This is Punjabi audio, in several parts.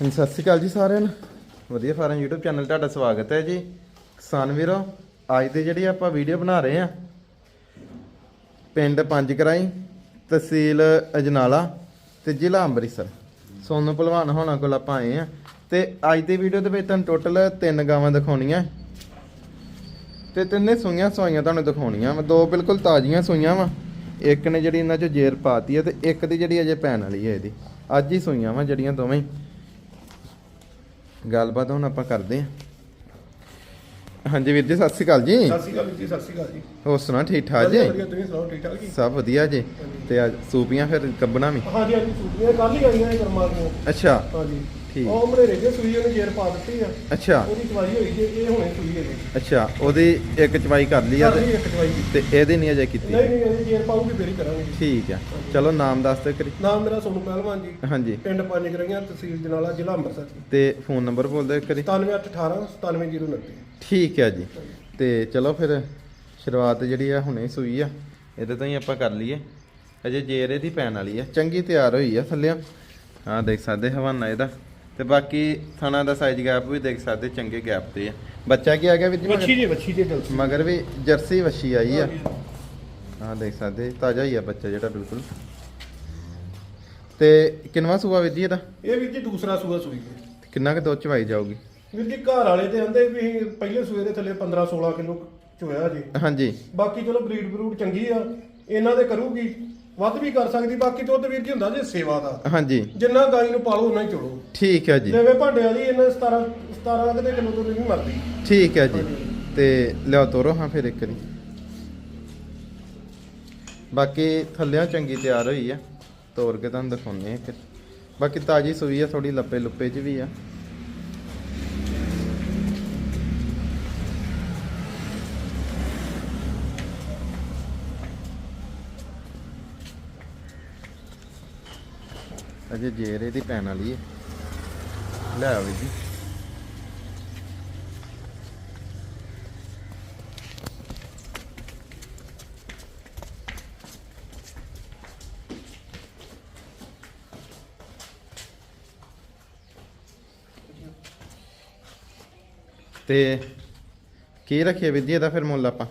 ਹਾਂਜੀ, ਸਤਿ ਸ਼੍ਰੀ ਅਕਾਲ ਜੀ ਸਾਰਿਆਂ ਨੂੰ। ਵਧੀਆ ਫਾਰਮ YouTube ਚੈਨਲ ਤੁਹਾਡਾ ਸਵਾਗਤ ਹੈ ਜੀ। ਕਿਸਾਨ ਵੀਰੋ ਅੱਜ ਦੇ ਜਿਹੜੀ ਆਪਾਂ ਵੀਡੀਓ ਬਣਾ ਰਹੇ ਆ ਪਿੰਡ ਪੰਜ ਕਰਾਈ ਤਹਿਸੀਲ ਅਜਨਾਲਾ ਤੇ ਜ਼ਿਲ੍ਹਾ ਅੰਮ੍ਰਿਤਸਰ। ਸੋਨੂੰ ਭਲਵਾਨ ਹੋਣਾ ਕੋਲ ਆਪਾਂ ਆਏ ਆ ਤੇ ਅੱਜ ਦੀ ਵੀਡੀਓ ਦੇ ਵਿੱਚ ਤੁਹਾਨੂੰ ਟੋਟਲ ਤਿੰਨ ਗਾਵਾਂ ਦਿਖਾਉਣੀਆਂ। ਤੇ ਤਿੰਨੇ ਸੂਈਆਂ ਸਵਾਈਆਂ ਤੁਹਾਨੂੰ ਦਿਖਾਉਣੀਆਂ ਵਾ। ਦੋ ਬਿਲਕੁਲ ਤਾਜ਼ੀਆਂ ਸੂਈਆਂ ਵਾ। ਇੱਕ ਨੇ ਜਿਹੜੀ ਇਹਨਾਂ ਚੋਂ ਜੇਰ ਪਾਤੀ ਹੈ ਤੇ ਇੱਕ ਦੀ ਜਿਹੜੀ ਅਜੇ ਪੈਣ ਵਾਲੀ ਹੈ ਇਹਦੀ। ਅੱਜ ਹੀ ਸੂਈਆਂ ਵਾ ਜਿਹੜੀਆਂ ਦੋਵੇਂ। ਗੱਲਬਾਤ ਹੁਣ ਆਪਾਂ ਕਰਦੇ ਹਾਂ। ਹਾਂਜੀ ਵੀਰ ਜੀ ਸਤਿ ਸ਼੍ਰੀ ਅਕਾਲ ਜੀ। ਸਤਿ ਸ਼੍ਰੀ ਅਕਾਲ ਜੀ ਸਤਿ ਸ਼੍ਰੀ ਅਕਾਲ ਜੀ। ਹੋਰ ਸੁਣਾ ਠੀਕ ਠਾਕ ਜੀ? ਵਧੀਆ, ਤੁਸੀਂ ਸੁਣਾਓ ਠੀਕ ਠਾਕ ਜੀ? ਸਭ ਵਧੀਆ ਜੀ। ਤੇ ਅੱਜ ਸੂਪੀਆਂ ਫਿਰ ਕੱਬਣਾ ਵੀ? ਹਾਂਜੀ ਹਾਂਜੀ ਸੂਟੀਆਂ ਕੱਲ ਹੀ ਆਈਆਂ ਨੇ ਕਰਮਾ ਦੀਆਂ ਅੱਛਾ। ਹਾਂਜੀ। ਠੀਕ। ਉਹ ਮਰੇ ਰਹਿ ਸੂਈ ਉਹਨੇ ਜੇਰ ਪਾ ਦਿੱਤੀ ਆ। ਅੱਛਾ। ਉਹਦੀ ਚਵਾਈ ਹੋਈ ਜੇ ਇਹ ਹੁਣੇ ਸੂਈ ਹੈ ਜੀ ਅੱਛਾ ਉਹਦੀ ਇੱਕ ਚਵਾਈ ਕਰ ਲਈ ਆ ਕਰ ਲਈ ਤੇ ਇੱਕ ਚਵਾਈ। ਜੀ ਤੇ ਇਹਦੀ ਨਹੀਂ ਅਜੇ ਕੀਤੀ। ਨਹੀਂ ਨਹੀਂ ਇਹਦੀ ਜੇਰ ਪਾਉਗੀ ਫੇਰ ਹੀ ਕਰਾਂਗੇ। ਠੀਕ ਆ। ਚਲੋ ਨਾਮ ਦੱਸ ਦਿਓ ਕਰੀ ਨਾਮ ਮੇਰਾ ਸੋਨੂ ਪਹਿਲਵਾਨ ਜੀ। ਹਾਂਜੀ। ਪਿੰਡ ਪੰਜ ਗਰਈਆਂ ਤਹਿਸੀਲ ਜਨਾਲਾ ਜ਼ਿਲ੍ਹਾ ਅੰਮ੍ਰਿਤਸਰ ਜੀ। ਤੇ ਫੋਨ ਨੰਬਰ ਬੋਲ ਦਿਓ ਕਰੀ 97818 97029 ਠੀਕ ਆ ਜੀ। ਤੇ ਚਲੋ ਫਿਰ ਸ਼ੁਰੂਆਤ ਜਿਹੜੀ ਆ ਹੁਣੇ ਸੂਈ ਆ। ਇਹਦੇ ਤੋਂ ਹੀ ਆਪਾਂ ਕਰ ਲਈਏ। ਅਜੇ ਜੇਰ ਇਹਦੀ ਪੈਣ ਵਾਲੀ ਆ। ਚੰਗੀ ਤਿਆਰ ਹੋਈ ਆ ਥੱਲਿਓ ਹਾਂ ਦੇਖ ਸਕਦੇ ਹਵਾਨਾ ਇਹਦਾ। ਤੇ ਬਾਕੀ ਥਣਾ ਦਾ ਸਾਈਜ਼ ਗੈਪ ਵੀ ਦੇਖ ਸਕਦੇ ਚੰਗੇ ਗੈਪ ਤੇ ਆ। ਬੱਚਾ ਕੀ ਆ ਗਿਆ ਜੀ? ਵੱਛੀ? ਜੀ ਵੱਛੀ ਜਲਸੀ ਮਗਰ ਵੀ ਜਰਸੀ ਵੱਛੀ ਆਈ ਆ। ਹਾਂ ਦੇਖ ਸਕਦੇ ਤਾਜ਼ਾ ਹੀ ਆ ਬੱਚਾ ਜਿਹੜਾ ਬਿਲਕੁਲ। ਤੇ ਕਿੰਨਵਾ ਸੂਆ ਵੀਰ ਜੀ ਇਹਦਾ? ਇਹ ਵੀਰ ਜੀ ਦੂਸਰਾ ਸੂਆ ਸੂਈ ਹੈ ਕਿੰਨਾ ਕੁ ਦੁੱਧ ਚਵਾਈ ਜਾਊਗੀ? ਵੀਰ ਜੀ ਘਰ ਵਾਲੇ ਤੇ ਆਂਦੇ ਵੀ ਪਹਿਲੇ ਸੂਏ ਦੇ ਥੱਲੇ 15 16 ਕਿਲੋ ਚੋਇਆ ਜੀ। ਹਾਂਜੀ। ਬਾਕੀ ਚਲੋ ਬਰੀਡ ਬਰੂਡ ਚੰਗੀ ਆ। ਇਹਨਾਂ ਦੇ ਕਰੂਗੀ। ਵੱਧ ਵੀ ਕਰ ਸਕਦੀ ਬਾਕੀ ਦੁੱਧ ਵੀਰ ਜੀ ਹੁੰਦਾ ਜੇ ਸੇਵਾ ਦਾ। ਹਾਂਜੀ। ਜਿੰਨਾ ਗਾਈ ਨੂੰ ਪਾਲੋ ਉਨਾ ਹੀ ਚੋਲੋ ਠੀਕ ਹੈ ਜੀ। ਲੈਵੇ ਭਾਂਡੇ ਵਾਲੀ ਇਹਨਾਂ 17 17 ਕਿਤੇ ਕਿਲੋ ਤੋਂ ਨਹੀਂ ਮਰਦੀ ਠੀਕ ਹੈ ਜੀ। ਤੇ ਲਿਆਓ ਤੋਰੋ ਹਾਂ ਫਿਰ ਇੱਕ ਵਾਰੀ। ਬਾਕੀ ਥੱਲਿਆਂ ਚੰਗੀ ਤਿਆਰ ਹੋਈ ਆ। ਤੋਰ ਕੇ ਤੁਹਾਨੂੰ ਦਿਖਾਉਂਦੇ ਆ ਇੱਕ। ਬਾਕੀ ਤਾਜੀ ਸੂਈ ਆ ਥੋੜੀ ਲੱਪੇ ਲੁੱਪੇ ਚ ਵੀ ਆ। ਅਜੇ ਜੇਰ ਇਹਦੀ ਪੈਣ ਵਾਲੀ ਹੈ ਲੈ ਆਓ ਜੀ। ਤੇ ਕੀ ਰੱਖੀਏ ਵੀਰ ਜੀ ਇਹਦਾ ਫਿਰ ਮੁੱਲ ਆਪਾਂ?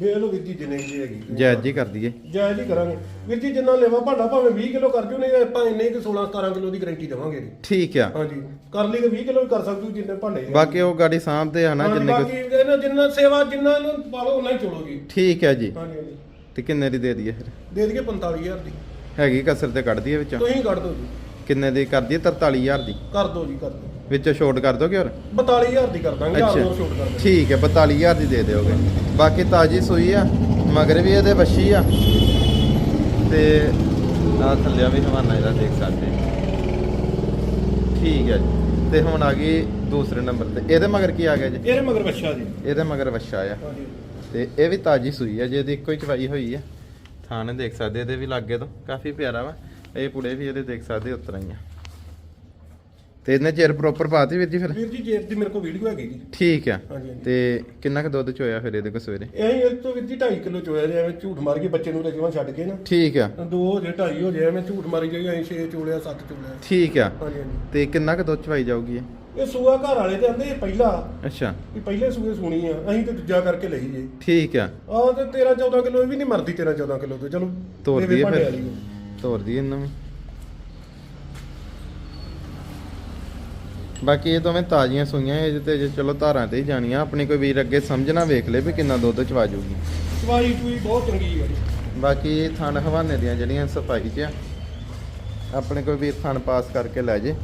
ਵੇਖ ਲਓ ਵੀਰ ਜੀ ਜਿੰਨੇ ਦੀ ਹੈਗੀ ਜਾਇਜ਼ ਜੀ ਕਰ ਦਈਏ। ਜਾਇਜ਼ ਹੀ ਕਰਾਂਗੇ। ਵੀਰ ਜੀ ਜਿੰਨਾ ਲੈਵਾ ਭਾਂਡਾ ਭਾਵੇਂ 20 ਕਿਲੋ ਕਰ ਜੂ ਨਹੀਂ ਆਪਾਂ ਇੰਨੇ ਕਿ 16 17 ਕਿਲੋ ਦੀ ਗਾਰੰਟੀ ਦੇਵਾਂਗੇ ਜੀ ਠੀਕ ਆ। ਹਾਂਜੀ। ਕਰ ਲਈ ਤੇ 20 ਕਿਲੋ ਵੀ ਕਰ ਸਕਦੂ ਜਿੰਨੇ ਭਾਂਡੇ। ਬਾਕੀ ਉਹ ਗਾੜੀ ਸਾਹਮਣੇ ਹਨਾ ਜਿੰਨੇ ਬਾਕੀ ਇਹਨਾਂ ਜਿੰਨਾ ਸੇਵਾ ਜਿੰਨਾ ਇਹਨੂੰ ਪਾਲੋ ਉਨਾ ਹੀ ਚੋਲੋਗੀ। ਠੀਕ ਹੈ ਜੀ। ਹਾਂਜੀ ਹਾਂਜੀ। ਤੇ ਕਿੰਨੇ ਦੀ ਦੇ ਦਈਏ ਫਿਰ? ਦੇ ਦਈਏ 45000 ਦੀ। ਹੈਗੀ ਕਸਰ ਤੇ ਕੱਢ ਦਈਏ ਵਿੱਚੋਂ। ਤੁਸੀਂ ਕੱਢ ਦਿਓ ਜੀ। ਕਿੰਨੇ ਦੀ ਕਰ ਦਈਏ? 43000 ਦੀ। ਕਰ ਦਿਓ ਜੀ ਕਰ ਦਿਓ ਵਿੱਚੋਂ ਛੋਟ ਕਰ ਦੋਗੇ ਹੋਰ? 42000 ਦੀ ਕਰ ਦਾਂਗੇ ਯਾਰ ਅੱਛਾ। ਹੋਰ ਛੋਟ ਕਰ ਦਾਂਗੇ ਠੀਕ ਹੈ 42000 ਦੀ ਦੇ ਦਿਓਗੇ। ਬਾਕੀ ਤਾਜੀ ਸੂਈ ਆ ਮਗਰ ਵੀ ਇਹਦੇ ਵੱਛੀ ਆ। ਤੇ ਆ ਥੱਲਿਆ ਵੀ ਹਵਾਨਾ ਇਹਦਾ ਦੇਖ ਸਕਦੇ ਠੀਕ ਹੈ ਜੀ। ਤੇ ਹੁਣ ਆ ਗਈ ਦੂਸਰੇ ਨੰਬਰ ਤੇ। ਇਹਦੇ ਮਗਰ ਕੀ ਆ ਗਿਆ ਜੀ? ਇਹਦੇ ਮਗਰ ਬੱਚਾ ਜੀ। ਇਹਦੇ ਮਗਰ ਵੱਛਾ ਆ। ਤੇ ਇਹ ਵੀ ਤਾਜੀ ਸੂਈ ਆ ਜਿਹਦੀ ਇੱਕੋ ਹੀ ਚਵਾਈ ਹੋਈ ਆ। ਥਾਣੇ ਦੇਖ ਸਕਦੇ ਇਹਦੇ ਵੀ ਲਾਗੇ ਤੋਂ। ਕਾਫੀ ਪਿਆਰਾ ਵਾ। ਇਹ ਪੁੜੇ ਵੀ ਇਹਦੇ ਦੇਖ ਸਕਦੇ ਉਤਰਾਂ ਹੀ ਆ। ਤੇ ਇਹਨੇ ਚਿਰ ਪ੍ਰੋਪਰ ਪਾਤੀ ਵੀਰ ਜੀ ਫਿਰ? ਵੀਰ ਜੀ ਜੇਬ ਦੀ ਮੇਰੇ ਕੋਲ ਵੀਡੀਓ ਹੈਗੀ ਜੀ। ਠੀਕ ਆ। ਹਾਂਜੀ ਹਾਂਜੀ। ਤੇ ਕਿੰਨਾ ਕੁ ਦੁੱਧ ਚੋਇਆ ਫਿਰ ਇਹਦੇ ਕੋ ਸਵੇਰੇ? ਇਹ ਇਹ ਤੋਂ ਵੀਰ ਜੀ 2.5 ਕਿਲੋ ਚੋਇਆ ਜੇ ਐਵੇਂ ਝੂਠ ਮਾਰ ਕੇ ਬੱਚੇ ਨੂੰ ਰਜਵਾ ਛੱਡ ਕੇ ਨਾ। ਠੀਕ ਆ। ਦੋ ਹੋ ਜੇ 2.5 ਹੋ ਜੇ ਐਵੇਂ ਝੂਠ ਮਾਰੀ ਜਾਈ ਐਂ 6 ਚੋਲਿਆ 7 ਚੋਲਿਆ। ਠੀਕ ਆ। ਹਾਂਜੀ ਹਾਂਜੀ। ਤੇ ਕਿੰਨਾ ਕੁ ਦੁੱਧ ਚਵਾਈ ਜਾਊਗੀ ਇਹ? ਇਹ ਸੂਆ ਘਰ ਵਾਲੇ ਤੇ ਆਂਦੇ ਇਹ ਪਹਿਲਾ। ਅੱਛਾ। ਵੀ ਪਹਿਲੇ ਸੂਏ ਸੁਣੀ ਆ ਅਸੀਂ ਤੇ ਦੂਜਾ ਕਰਕੇ ਲਈ ਜੇ। ਠੀਕ ਆ। ਆਹ ਤੇ 13 14 ਕਿਲੋ ਇਹ ਵੀ ਨਹੀਂ ਮਰਦੀ 13 14 ਕਿਲੋ ਤੋਂ। ਚਲੋ ਤੋਰ ਦੇਵੇ ਭਾਂਡੇ ਫਿਰ। ਵਾਲੀ ਉਹ। ਤੋਰ ਇਹਨੂੰ ਵੀ ਬਾਕੀ ਇਹ ਦੋਵੇਂ ਤਾਜ਼ੀਆਂ ਸੂਈਆਂ ਇਹਦੇ ਤੇ ਜੇ ਚਲੋ ਧਾਰਾਂ ਤੇ ਹੀ ਜਾਣੀਆਂ ਆਪਣੀ ਕੋਈ ਵੀਰ ਅੱਗੇ ਸਮਝਣਾ ਵੇਖ ਲੇ ਵੀ ਕਿੰਨਾ ਦੁੱਧ ਚਵਾ ਜੂਗੀ। ਚਵਾਈ ਚੂਈ ਬਹੁਤ ਚੰਗੀ ਜੀ। ਬਾਕੀ ਇਹ ਥਣ ਹਵਾਨੇ ਦੀਆਂ ਜਿਹੜੀਆਂ ਸਫ਼ਾਈ 'ਚ ਆ ਆਪਣੇ ਕੋਈ ਵੀਰ ਥਣ ਪਾਸ ਕਰਕੇ ਲੈ ਜੇ।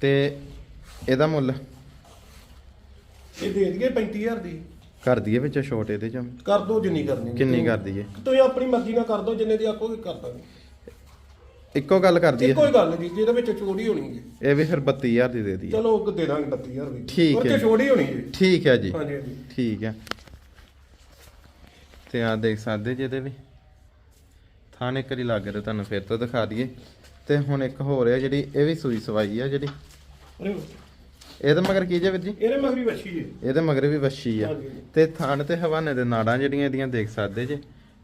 ਤੇ ਇਹਦਾ ਮੁੱਲ? ਇਹ ਦੇ ਦਈਏ 35000 ਦੀ। ਕਰ ਦਈਏ ਵਿੱਚ ਛੋਟੇ ਦੇ ਚ। ਕਰ ਦੋ ਜਿੰਨੀ ਕਰਨੀ। ਕਿੰਨੀ ਕਰ ਦਈਏ? ਤੁਸੀਂ ਆਪਣੀ ਮਰਜ਼ੀ ਨਾਲ ਕਰ ਦੋ ਜਿੰਨੇ ਦੀ ਆਖੋਗੇ ਕਰ ਦਾਂਗੇ। ਇੱਕੋ ਗੱਲ ਕਰ ਦਈਏ। ਕੋਈ ਗੱਲ ਨਹੀਂ ਜੀ ਇਹਦੇ ਵਿੱਚ ਚੋੜੀ ਹੋਣੀ ਜੀ। ਇਹ ਵੀ ਫਿਰ 32000 ਦੀ ਦੇ ਦਈਏ। ਚਲੋ ਉਹ ਦੇ ਦਾਂਗੇ 32000 ਵੀ। ਠੀਕ ਉਹ ਹੈ। ਚ ਛੋੜੀ ਹੋਣੀ ਜੀ। ਠੀਕ ਹੈ ਜੀ। ਹਾਂਜੀ ਹਾਂਜੀ। ਠੀਕ ਹੈ। ਤੇ ਆ ਦੇਖ ਸਕਦੇ ਜੀ ਇਹਦੇ ਵੀ। ਥਾਣੇ ਕਰੀ ਲੱਗ ਰਿਹਾ ਤੁਹਾਨੂੰ ਫਿਰ ਤੋਂ ਦਿਖਾ ਦਈਏ। ਤੇ ਹੁਣ ਇੱਕ ਹੋਰ ਹੈ ਜਿਹੜੀ ਇਹ ਵੀ ਸੂਈ ਸਵਾਈ ਆ ਜਿਹੜੀ। ਅਰੇ ਇਹਦੇ ਮਗਰ ਕੀ ਜੇ ਵੀਰ ਜੀ? ਇਹਦੇ ਮਗਰੀ ਵੱਛੀ ਜੀ। ਇਹਦੇ ਮਗਰ ਵੀ ਵੱਛੀ ਆ। ਹਾਂਜੀ। ਤੇ ਥਣ ਤੇ ਹਵਾਨੇ ਦੇ ਨਾੜਾਂ ਜਿਹੜੀਆਂ ਇਹਦੀਆਂ ਦੇਖ ਸਕਦੇ ਜੇ।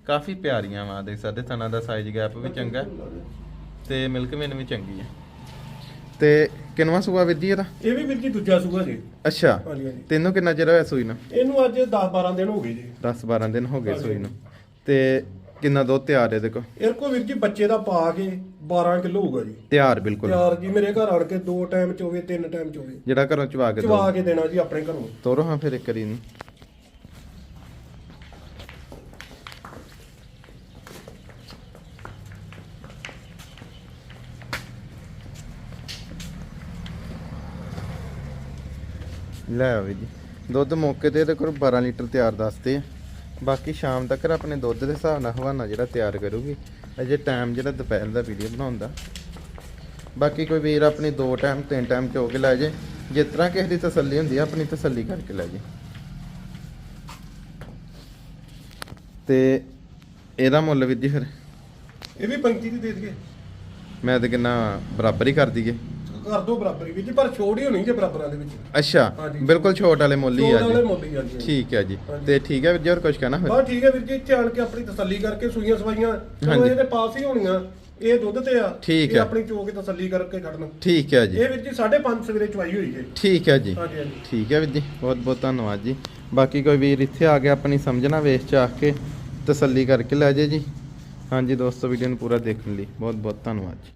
ਕਾਫੀ ਪਿਆਰੀਆਂ ਵਾ ਦੇਖ ਸਕਦੇ ਥਣਾਂ ਦਾ ਸਾਈਜ਼ ਗੈਪ ਵੀ ਚੰਗਾ। ਤੇ ਮਿਲਕ ਮੇਨ ਵੀ ਚੰਗੀ ਆ। ਤੇ ਕਿੰਨਵਾ ਸੂਆ ਵੀਰ ਜੀ ਇਹਦਾ? ਇਹ ਵੀ ਵੀਰ ਜੀ ਦੂਜਾ ਸੂਆ ਜੀ। ਅੱਛਾ। ਹਾਂਜੀ ਹਾਂਜੀ। ਤੈਨੂੰ ਕਿੰਨਾ ਚਿਰ ਹੋਇਆ ਸੂਈ ਨੂੰ? ਇਹਨੂੰ ਅੱਜ 10 12 ਦਿਨ ਹੋ ਗਏ ਜੀ। 10 12 ਦਿਨ ਹੋ ਗਏ। ਸੂਈ ਨੂੰ। ਤੇ ਕਿੰਨਾ ਦੁੱਧ ਤਿਆਰ ਹੈ ਇਹਦੇ ਕੋਲ? ਇਹ ਕੋ ਵੀਰ ਜੀ ਬੱਚੇ ਦਾ ਪਾ ਕੇ 12 ਕਿਲੋ ਹੋਊਗਾ ਜੀ। ਤਿਆਰ ਬਿਲਕੁਲ। ਯਾਰ ਜੀ ਮੇਰੇ ਘਰ ਆਣ ਕੇ ਦੋ ਟਾਈਮ ਚ ਹੋਵੇ ਤਿੰਨ ਟਾਈਮ ਚ ਹੋਵੇ। ਜਿਹੜਾ ਘਰੋਂ ਚਵਾ ਕੇ ਚਵਾ ਕੇ ਦੇਣਾ ਜੀ ਆਪਣੇ ਘਰੋਂ। ਤੋਰੋ ਹਾਂ ਫਿਰ ਇੱਕ ਵਾਰੀ ਨੂੰ ਲੈ ਆਵੇ ਜੀ। ਦੁੱਧ ਮੌਕੇ ਤੇ ਇਹਦੇ ਕੋਲ 12 ਲੀਟਰ ਤਿਆਰ ਦੱਸਦੇ ਆ। ਬਾਕੀ ਸ਼ਾਮ ਤੱਕ ਆਪਣੇ ਦੁੱਧ ਦੇ ਹਿਸਾਬ ਨਾਲ ਹਵਾਨਾ ਜਿਹੜਾ ਤਿਆਰ ਕਰੂਗੀ। ਅਜੇ ਟਾਈਮ ਜਿਹੜਾ ਦੁਪਹਿਰ ਦਾ ਵੀਡੀਓ ਬਣਾਉਣ ਦਾ। ਬਾਕੀ ਕੋਈ ਵੀਰ ਆਪਣੀ ਦੋ ਟਾਈਮ ਤਿੰਨ ਟਾਈਮ ਚੋ ਕੇ ਲੈ ਜੇ। ਜਿਸ ਤਰ੍ਹਾਂ ਕਿਸੇ ਦੀ ਤਸੱਲੀ ਹੁੰਦੀ ਆ ਆਪਣੀ ਤਸੱਲੀ ਕਰਕੇ ਲੈ ਜੇ। ਤੇ ਇਹਦਾ ਮੁੱਲ ਵੀਰ ਜੀ ਫਿਰ? ਇਹ ਵੀ 35 ਦੀ ਦੇ ਦਈਏ। ਮੈਂ ਤੇ ਕਿੰਨਾ ਬਰਾਬਰ ਹੀ ਕਰ ਦਈਏ। ਕਰ ਦੋ ਬਰਾਬਰ ਹੀ ਵੀਰ ਜੀ ਪਰ ਛੋੜ ਹੀ ਹੋਣੀ ਜੇ ਬਰਾਬਰਾਂ ਦੇ ਵਿੱਚ। ਅੱਛਾ ਹਾਂਜੀ। ਬਿਲਕੁਲ ਛੋਟ ਵਾਲੇ ਮੁੱਲ ਹੀ ਆ ਛੋੜ ਵਾਲੇ ਜੀ ਮੁੱਲ ਹੀ ਆ ਜੀ। ਠੀਕ ਹੈ ਜੀ। ਹਾਂਜੀ। ਤੇ ਠੀਕ ਹੈ ਵੀਰ ਜੀ ਹੋਰ ਕੁਝ ਕਹਿਣਾ ਫਿਰ? ਬਸ ਠੀਕ ਹੈ ਵੀਰ ਜੀ ਧਿਆਨ ਕੇ ਆਪਣੀ ਤਸੱਲੀ ਕਰਕੇ ਸੂਈਆਂ ਸਵਾਈਆਂ। ਚਲੋ ਹਾਂਜੀ। ਇਹਦੇ ਪਾਸ ਹੀ ਹੋਣੀਆਂ ਇਹ ਦੁੱਧ ਤੇ ਆ ਠੀਕ ਇਹ ਹੈ। ਆਪਣੀ ਚੋ ਕੇ ਤਸੱਲੀ ਕਰਕੇ ਕੱਢਣ ਠੀਕ ਹੈ ਜੀ। ਇਹ ਵੀਰ ਜੀ 5.5 ਸਵੇਰੇ ਚਵਾਈ ਹੋਈ ਹੈ ਠੀਕ ਹੈ ਜੀ। ਹਾਂਜੀ ਹਾਂਜੀ। ਠੀਕ ਹੈ ਵੀਰ ਜੀ ਬਹੁਤ ਬਹੁਤ ਧੰਨਵਾਦ ਜੀ। ਬਾਕੀ ਕੋਈ ਵੀਰ ਇੱਥੇ ਆ ਕੇ ਆਪਣੀ ਸਮਝਣਾ ਵੇਖ ਚਾਹ ਕੇ ਤਸੱਲੀ ਕਰਕੇ ਲੈ ਜੇ ਜੀ। ਹਾਂਜੀ ਦੋਸਤੋ ਵੀਡੀਓ ਨੂੰ ਪੂਰਾ ਦੇਖਣ ਲਈ ਬਹੁਤ ਬਹੁਤ ਧੰਨਵਾਦ ਜੀ।